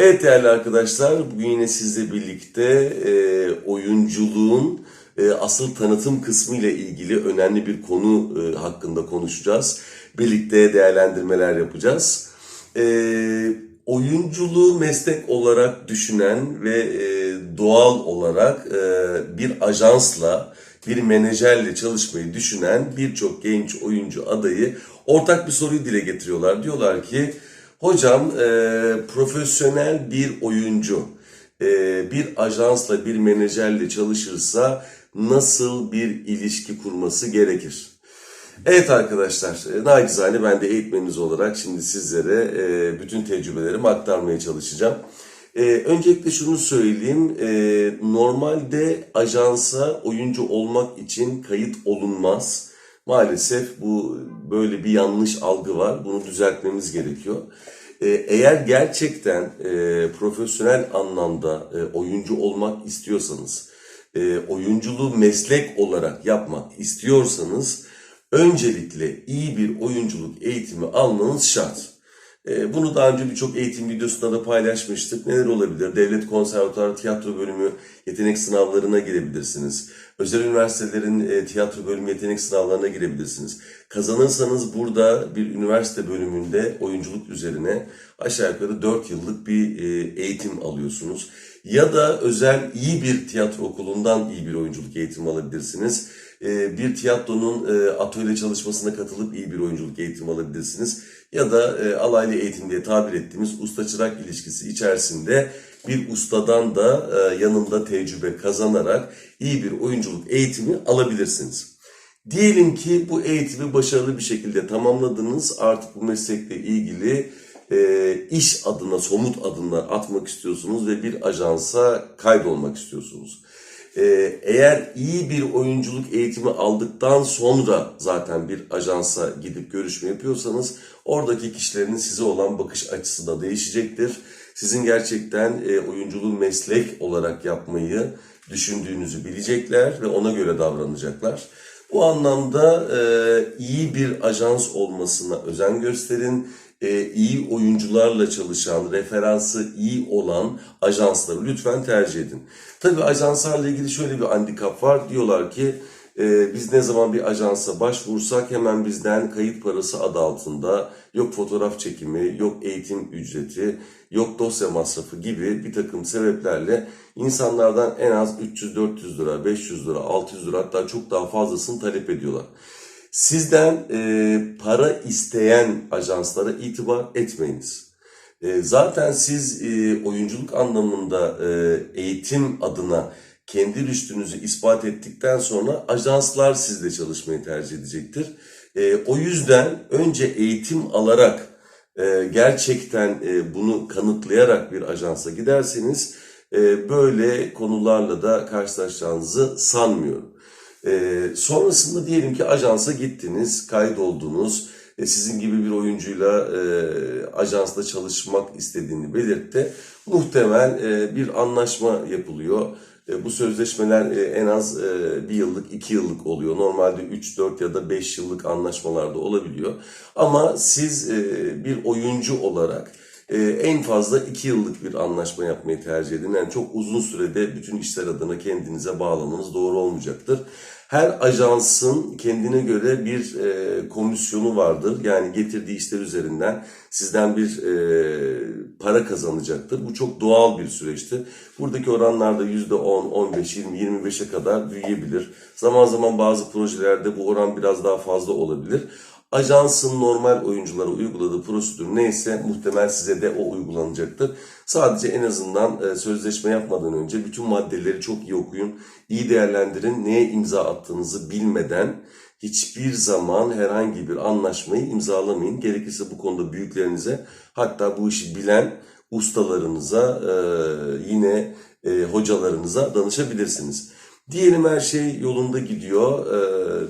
Evet değerli arkadaşlar, bugün yine sizle birlikte e, oyunculuğun e, asıl tanıtım kısmı ile ilgili önemli bir konu e, hakkında konuşacağız. Birlikte değerlendirmeler yapacağız. E, oyunculuğu meslek olarak düşünen ve e, doğal olarak e, bir ajansla, bir menajerle çalışmayı düşünen birçok genç oyuncu adayı ortak bir soruyu dile getiriyorlar. Diyorlar ki, hocam e, profesyonel bir oyuncu e, bir ajansla, bir menajerle çalışırsa nasıl bir ilişki kurması gerekir? Evet arkadaşlar, e, nacizane ben de eğitmeniniz olarak şimdi sizlere e, bütün tecrübelerimi aktarmaya çalışacağım. E, öncelikle şunu söyleyeyim, e, normalde ajansa oyuncu olmak için kayıt olunmaz. Maalesef bu böyle bir yanlış algı var, bunu düzeltmemiz gerekiyor. E, eğer gerçekten e, profesyonel anlamda e, oyuncu olmak istiyorsanız, e, oyunculuğu meslek olarak yapmak istiyorsanız öncelikle iyi bir oyunculuk eğitimi almanız şart. E, Bunu daha önce birçok eğitim videosunda da paylaşmıştık. Neler olabilir? Devlet Konservatuarı Tiyatro Bölümü yetenek sınavlarına girebilirsiniz. Özel üniversitelerin e, tiyatro bölümü yetenek sınavlarına girebilirsiniz. Kazanırsanız burada bir üniversite bölümünde oyunculuk üzerine aşağı yukarı 4 yıllık bir e, eğitim alıyorsunuz. Ya da özel iyi bir tiyatro okulundan iyi bir oyunculuk eğitimi alabilirsiniz. E, Bir tiyatronun e, atölye çalışmasına katılıp iyi bir oyunculuk eğitimi alabilirsiniz. Ya da e, alaylı eğitim diye tabir ettiğimiz usta-çırak ilişkisi içerisinde bir ustadan da e, yanında tecrübe kazanarak iyi bir oyunculuk eğitimi alabilirsiniz. Diyelim ki bu eğitimi başarılı bir şekilde tamamladınız. Artık bu meslekle ilgili iş adına, somut adımlar atmak istiyorsunuz ve bir ajansa kaydolmak istiyorsunuz. E, eğer iyi bir oyunculuk eğitimi aldıktan sonra zaten bir ajansa gidip görüşme yapıyorsanız oradaki kişilerin size olan bakış açısı da değişecektir. Sizin gerçekten e, oyunculuğu meslek olarak yapmayı düşündüğünüzü bilecekler ve ona göre davranacaklar. Bu anlamda e, iyi bir ajans olmasına özen gösterin. E, iyi oyuncularla çalışan, referansı iyi olan ajansları lütfen tercih edin. Tabii ajanslarla ilgili şöyle bir handikap var. Diyorlar ki e, biz ne zaman bir ajansa başvursak hemen bizden kayıt parası adı altında yok fotoğraf çekimi, yok eğitim ücreti, yok dosya masrafı gibi bir takım sebeplerle insanlardan en az 300-400 lira, 500 lira, 600 lira hatta çok daha fazlasını talep ediyorlar. Sizden e, para isteyen ajanslara itibar etmeyiniz. E, zaten siz e, oyunculuk anlamında e, eğitim adına kendi rüştünüzü ispat ettikten sonra ajanslar sizle çalışmayı tercih edecektir. E, o yüzden önce eğitim alarak e, gerçekten e, bunu kanıtlayarak bir ajansa giderseniz e, böyle konularla da karşılaşacağınızı sanmıyorum. E, sonrasında diyelim ki ajansa gittiniz, kaydoldunuz, e, sizin gibi bir oyuncuyla e, ajansla çalışmak istediğini belirtti. Muhtemel e, bir anlaşma yapılıyor. E, bu sözleşmeler e, en az e, bir yıllık, iki yıllık oluyor. Normalde 3, 4 ya da 5 yıllık anlaşmalarda olabiliyor. Ama siz e, bir oyuncu olarak e, en fazla 2 yıllık bir anlaşma yapmayı tercih edin. Yani çok uzun sürede bütün işler adına kendinize bağlamanız doğru olmayacaktır. Her ajansın kendine göre bir e, komisyonu vardır. Yani getirdiği işler üzerinden sizden bir e, para kazanacaktır. Bu çok doğal bir süreçtir. Buradaki oranlar da %10, 15, 20, 25'e kadar büyüyebilir. Zaman zaman bazı projelerde bu oran biraz daha fazla olabilir. Ajansın normal oyunculara uyguladığı prosedür neyse muhtemel size de o uygulanacaktır. Sadece en azından e, sözleşme yapmadan önce bütün maddeleri çok iyi okuyun, iyi değerlendirin. Neye imza attığınızı bilmeden hiçbir zaman herhangi bir anlaşmayı imzalamayın. Gerekirse bu konuda büyüklerinize hatta bu işi bilen ustalarınıza, e, yine e, hocalarınıza danışabilirsiniz. Diyelim her şey yolunda gidiyor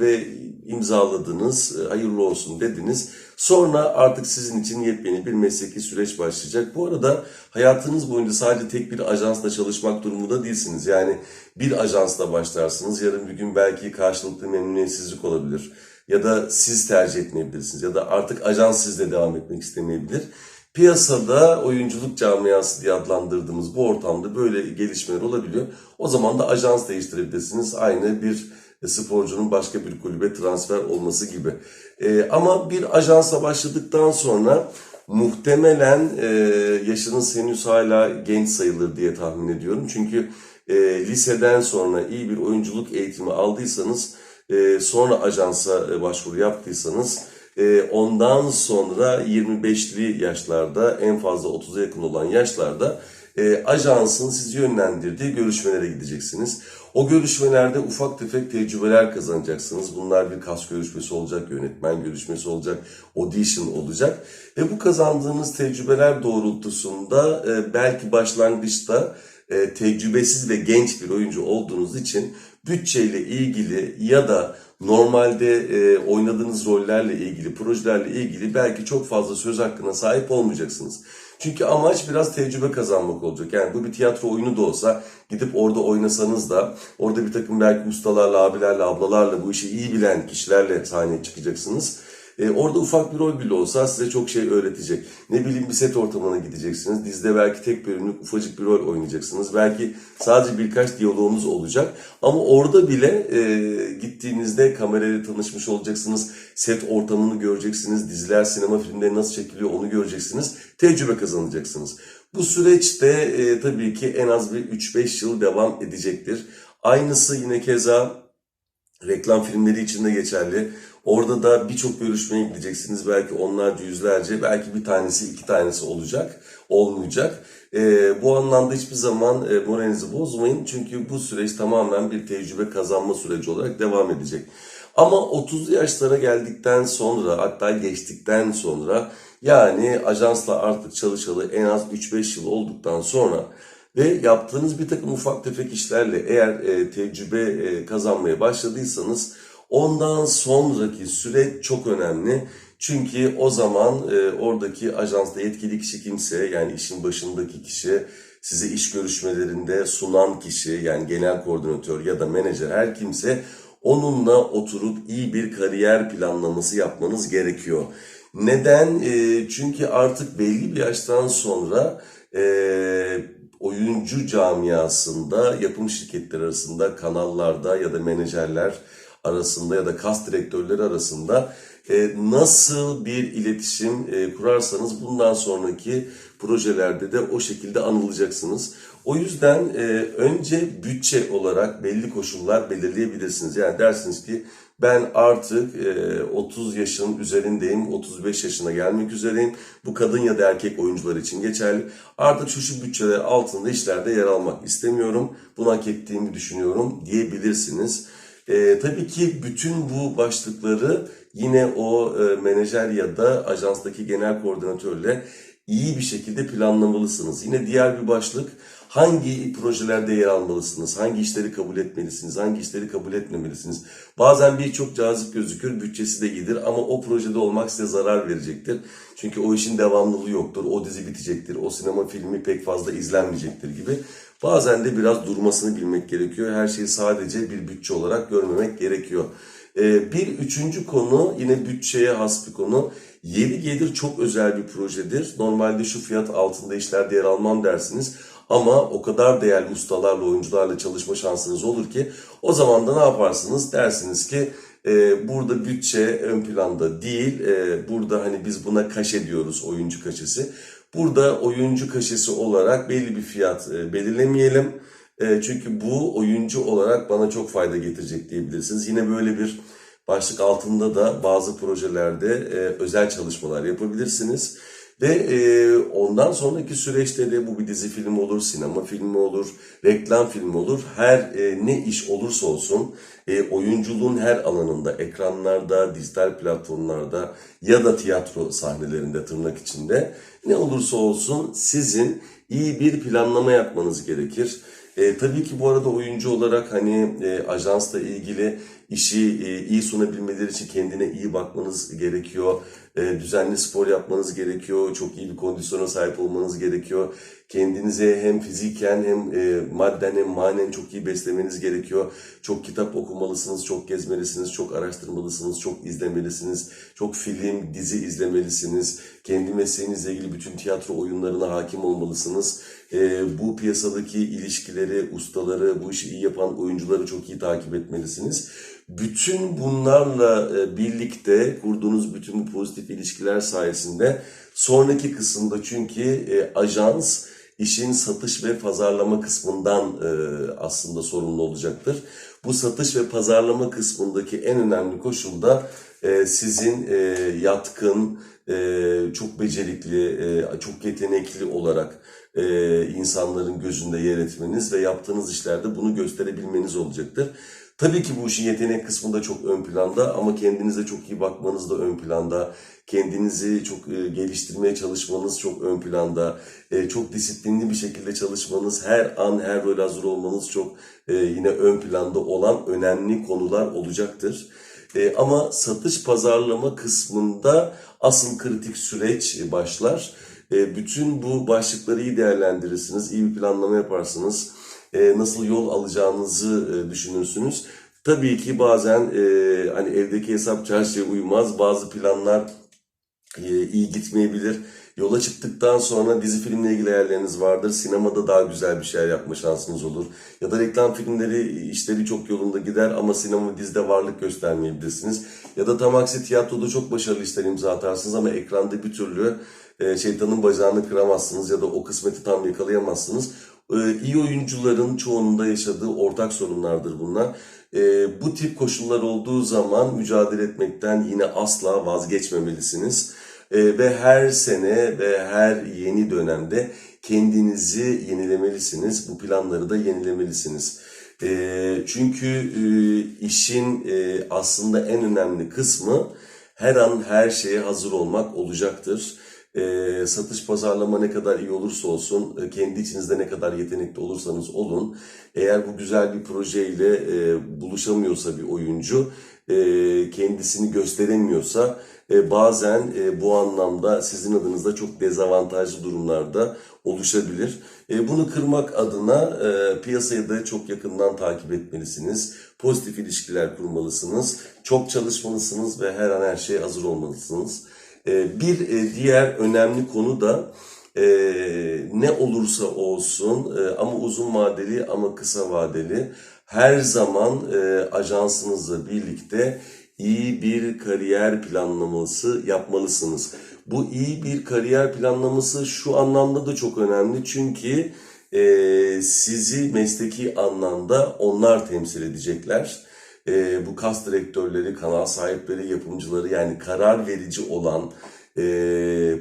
ve imzaladınız, e, hayırlı olsun dediniz. Sonra artık sizin için yepyeni bir mesleki süreç başlayacak. Bu arada hayatınız boyunca sadece tek bir ajansla çalışmak durumunda değilsiniz. Yani bir ajansla başlarsınız, yarın bir gün belki karşılıklı memnuniyetsizlik olabilir. Ya da siz tercih etmeyebilirsiniz ya da artık ajans sizle devam etmek istemeyebilir. Piyasada oyunculuk camiası diye adlandırdığımız bu ortamda böyle gelişmeler olabiliyor. O zaman da ajans değiştirebilirsiniz. Aynı bir sporcunun başka bir kulübe transfer olması gibi. Ee, ama bir ajansla başladıktan sonra muhtemelen e, yaşınız henüz hala genç sayılır diye tahmin ediyorum. Çünkü e, liseden sonra iyi bir oyunculuk eğitimi aldıysanız, e, sonra ajansa e, başvuru yaptıysanız e, ondan sonra 25'li yaşlarda en fazla 30'a yakın olan yaşlarda e, ajansın sizi yönlendirdiği görüşmelere gideceksiniz. O görüşmelerde ufak tefek tecrübeler kazanacaksınız. Bunlar bir kas görüşmesi olacak, yönetmen görüşmesi olacak, audition olacak. Ve bu kazandığınız tecrübeler doğrultusunda e, belki başlangıçta e, tecrübesiz ve genç bir oyuncu olduğunuz için bütçeyle ilgili ya da normalde e, oynadığınız rollerle ilgili, projelerle ilgili belki çok fazla söz hakkına sahip olmayacaksınız. Çünkü amaç biraz tecrübe kazanmak olacak. Yani bu bir tiyatro oyunu da olsa gidip orada oynasanız da orada bir takım belki ustalarla, abilerle, ablalarla bu işi iyi bilen kişilerle sahneye çıkacaksınız. E, orada ufak bir rol bile olsa size çok şey öğretecek. Ne bileyim bir set ortamına gideceksiniz. Dizide belki tek bölümlük ufacık bir rol oynayacaksınız. Belki sadece birkaç diyaloğunuz olacak. Ama orada bile e, gittiğinizde kamerayla tanışmış olacaksınız. Set ortamını göreceksiniz. Diziler, sinema filmleri nasıl çekiliyor onu göreceksiniz. Tecrübe kazanacaksınız. Bu süreçte e, tabii ki en az bir 3-5 yıl devam edecektir. Aynısı yine keza reklam filmleri için de geçerli. Orada da birçok görüşmeye gideceksiniz. Belki onlarca, yüzlerce, belki bir tanesi, iki tanesi olacak, olmayacak. Ee, bu anlamda hiçbir zaman e, moralinizi bozmayın. Çünkü bu süreç tamamen bir tecrübe kazanma süreci olarak devam edecek. Ama 30'lu yaşlara geldikten sonra, hatta geçtikten sonra, yani ajansla artık çalışalı en az 3-5 yıl olduktan sonra ve yaptığınız bir takım ufak tefek işlerle eğer e, tecrübe e, kazanmaya başladıysanız ondan sonraki süreç çok önemli. Çünkü o zaman e, oradaki ajansta yetkili kişi kimse yani işin başındaki kişi size iş görüşmelerinde sunan kişi yani genel koordinatör ya da menajer her kimse onunla oturup iyi bir kariyer planlaması yapmanız gerekiyor. Neden? E, çünkü artık belli bir yaştan sonra e, oyuncu camiasında, yapım şirketleri arasında, kanallarda ya da menajerler arasında ya da kas direktörleri arasında e, nasıl bir iletişim e, kurarsanız bundan sonraki projelerde de o şekilde anılacaksınız. O yüzden e, önce bütçe olarak belli koşullar belirleyebilirsiniz. Yani dersiniz ki ben artık e, 30 yaşın üzerindeyim, 35 yaşına gelmek üzereyim. Bu kadın ya da erkek oyuncular için geçerli. Artık şu şu bütçeler altında işlerde yer almak istemiyorum. Bunu hak ettiğimi düşünüyorum diyebilirsiniz. E, tabii ki bütün bu başlıkları yine o e, menajer ya da ajanstaki genel koordinatörle iyi bir şekilde planlamalısınız. Yine diğer bir başlık hangi projelerde yer almalısınız, hangi işleri kabul etmelisiniz, hangi işleri kabul etmemelisiniz. Bazen bir çok cazip gözükür, bütçesi de iyidir ama o projede olmak size zarar verecektir. Çünkü o işin devamlılığı yoktur, o dizi bitecektir, o sinema filmi pek fazla izlenmeyecektir gibi. Bazen de biraz durmasını bilmek gerekiyor. Her şeyi sadece bir bütçe olarak görmemek gerekiyor. Ee, bir üçüncü konu yine bütçeye has bir konu. Yeri gelir çok özel bir projedir. Normalde şu fiyat altında işlerde yer almam dersiniz. Ama o kadar değerli ustalarla, oyuncularla çalışma şansınız olur ki o zaman da ne yaparsınız? Dersiniz ki e, burada bütçe ön planda değil. E, burada hani biz buna kaşe diyoruz oyuncu kaşesi. Burada oyuncu kaşesi olarak belli bir fiyat e, belirlemeyelim. E, çünkü bu oyuncu olarak bana çok fayda getirecek diyebilirsiniz. Yine böyle bir başlık altında da bazı projelerde e, özel çalışmalar yapabilirsiniz. Ve e, ondan sonraki süreçte de bu bir dizi filmi olur, sinema filmi olur, reklam filmi olur. Her e, ne iş olursa olsun e, oyunculuğun her alanında, ekranlarda, dijital platformlarda ya da tiyatro sahnelerinde tırnak içinde ne olursa olsun sizin iyi bir planlama yapmanız gerekir. E, tabii ki bu arada oyuncu olarak hani e, ajansla ilgili işi e, iyi sunabilmeleri için kendine iyi bakmanız gerekiyor. E, düzenli spor yapmanız gerekiyor. Çok iyi bir kondisyona sahip olmanız gerekiyor. Kendinize hem fiziken hem e, madden hem manen çok iyi beslemeniz gerekiyor. Çok kitap okumalısınız, çok gezmelisiniz, çok araştırmalısınız, çok izlemelisiniz. Çok film, dizi izlemelisiniz. Kendi mesleğinizle ilgili bütün tiyatro oyunlarına hakim olmalısınız. E, bu piyasadaki ilişkileri, ustaları, bu işi iyi yapan oyuncuları çok iyi takip etmelisiniz. Bütün bunlarla e, birlikte kurduğunuz bütün bu pozitif ilişkiler sayesinde sonraki kısımda çünkü e, ajans işin satış ve pazarlama kısmından e, aslında sorumlu olacaktır. Bu satış ve pazarlama kısmındaki en önemli koşul da sizin yatkın, çok becerikli, çok yetenekli olarak insanların gözünde yer etmeniz ve yaptığınız işlerde bunu gösterebilmeniz olacaktır. Tabii ki bu işin yetenek kısmı da çok ön planda ama kendinize çok iyi bakmanız da ön planda. Kendinizi çok e, geliştirmeye çalışmanız çok ön planda. E, çok disiplinli bir şekilde çalışmanız, her an her rol hazır olmanız çok e, yine ön planda olan önemli konular olacaktır. E, ama satış pazarlama kısmında asıl kritik süreç başlar. E, bütün bu başlıkları iyi değerlendirirsiniz, iyi bir planlama yaparsınız e, nasıl yol alacağınızı e, düşünürsünüz. Tabii ki bazen e, hani evdeki hesap çarşıya uymaz. Bazı planlar e, iyi gitmeyebilir. Yola çıktıktan sonra dizi filmle ilgili hayalleriniz vardır. Sinemada daha güzel bir şeyler yapma şansınız olur. Ya da reklam filmleri işleri çok yolunda gider ama sinema dizide varlık göstermeyebilirsiniz. Ya da tam aksi tiyatroda çok başarılı işler imza atarsınız ama ekranda bir türlü şeytanın bacağını kıramazsınız ya da o kısmeti tam yakalayamazsınız. E, iyi oyuncuların çoğununda yaşadığı ortak sorunlardır bunlar. E, bu tip koşullar olduğu zaman mücadele etmekten yine asla vazgeçmemelisiniz. E, ve her sene ve her yeni dönemde kendinizi yenilemelisiniz. Bu planları da yenilemelisiniz. Çünkü e, işin e, aslında en önemli kısmı her an her şeye hazır olmak olacaktır. E, satış pazarlama ne kadar iyi olursa olsun, e, kendi içinizde ne kadar yetenekli olursanız olun, eğer bu güzel bir projeyle e, buluşamıyorsa bir oyuncu, e, kendisini gösteremiyorsa e, bazen e, bu anlamda sizin adınızda çok dezavantajlı durumlarda oluşabilir. E, bunu kırmak adına e, piyasayı da çok yakından takip etmelisiniz. Pozitif ilişkiler kurmalısınız. Çok çalışmalısınız ve her an her şeye hazır olmalısınız. E, bir e, diğer önemli konu da e, ne olursa olsun e, ama uzun vadeli ama kısa vadeli her zaman ajansınızla birlikte iyi bir kariyer planlaması yapmalısınız. Bu iyi bir kariyer planlaması şu anlamda da çok önemli çünkü sizi mesleki anlamda onlar temsil edecekler. E, bu kas direktörleri, kanal sahipleri, yapımcıları yani karar verici olan, e,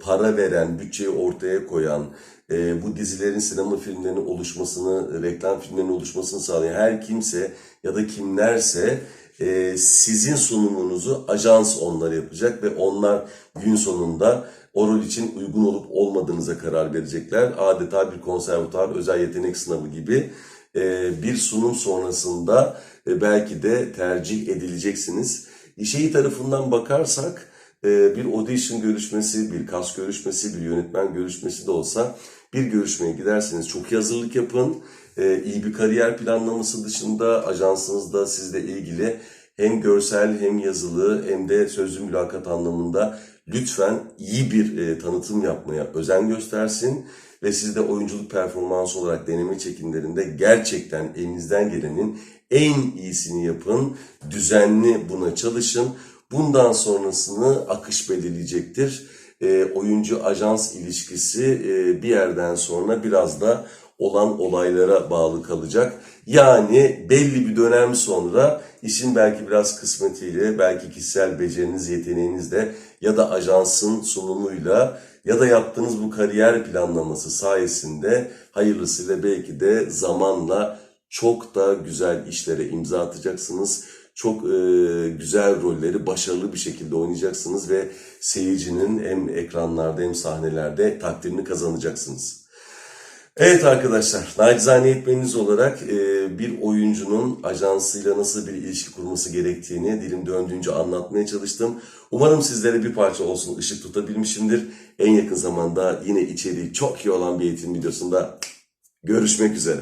para veren, bütçeyi ortaya koyan, e, bu dizilerin, sinema filmlerinin oluşmasını, reklam filmlerinin oluşmasını sağlayan her kimse ya da kimlerse e, sizin sunumunuzu ajans onlar yapacak ve onlar gün sonunda o rol için uygun olup olmadığınıza karar verecekler. Adeta bir konservatuar özel yetenek sınavı gibi bir sunum sonrasında e, belki de tercih edileceksiniz. İşe iyi tarafından bakarsak e, bir audition görüşmesi, bir kas görüşmesi, bir yönetmen görüşmesi de olsa bir görüşmeye giderseniz çok iyi hazırlık yapın. E, iyi bir kariyer planlaması dışında ajansınızda sizle ilgili hem görsel hem yazılı hem de sözlü mülakat anlamında lütfen iyi bir tanıtım yapmaya özen göstersin ve siz de oyunculuk performansı olarak deneme çekimlerinde gerçekten elinizden gelenin en iyisini yapın. Düzenli buna çalışın. Bundan sonrasını akış belirleyecektir. E, oyuncu ajans ilişkisi e, bir yerden sonra biraz da olan olaylara bağlı kalacak. Yani belli bir dönem sonra işin belki biraz kısmetiyle, belki kişisel beceriniz, yeteneğinizle ya da ajansın sunumuyla ya da yaptığınız bu kariyer planlaması sayesinde hayırlısıyla belki de zamanla çok da güzel işlere imza atacaksınız. Çok e, güzel rolleri başarılı bir şekilde oynayacaksınız ve seyircinin hem ekranlarda hem sahnelerde takdirini kazanacaksınız. Evet arkadaşlar, nacizane eğitmeniniz olarak e, bir oyuncunun ajansıyla nasıl bir ilişki kurması gerektiğini dilim döndüğünce anlatmaya çalıştım. Umarım sizlere bir parça olsun ışık tutabilmişimdir. En yakın zamanda yine içeriği çok iyi olan bir eğitim videosunda görüşmek üzere.